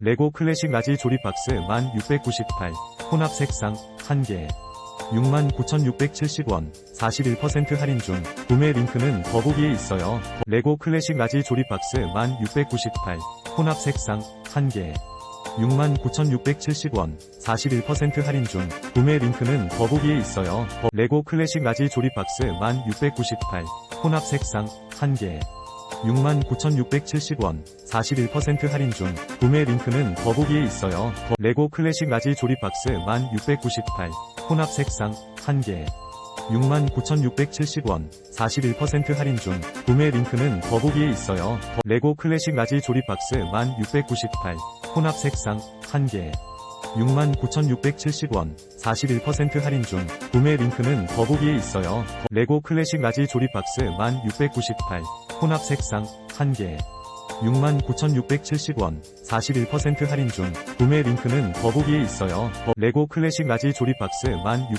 레고 클래식 라지 조립 박스 1698. 혼합 색상 1개. 69,670원. 41% 할인 중. 구매 링크는 더보기에 있어요. 레고 클래식 라지 조립 박스 1698. 혼합 색상 1개. 69,670원. 41% 할인 중. 구매 링크는 더보기에 있어요. 레고 클래식 라지 조립 박스 1698. 혼합 색상 1개. 69,670원. 41% 할인 중. 구매 링크는 더보기에 있어요. 레고 클래식 라지 조립 박스 1698. 혼합 색상 1개. 69,670원. 41% 할인 중. 구매 링크는 더보기에 있어요. 레고 클래식 라지 조립 박스 1698. 혼합 색상 1개. 69,670원. 41% 할인 중. 구매 링크는 더보기에 있어요. 레고 클래식 라지 조립 박스 1698. 혼합 색상 1개. 69,670원. 41% 할인 중. 구매 링크는 더보기에 있어요. 레고 클래식 라지 조립 박스 1600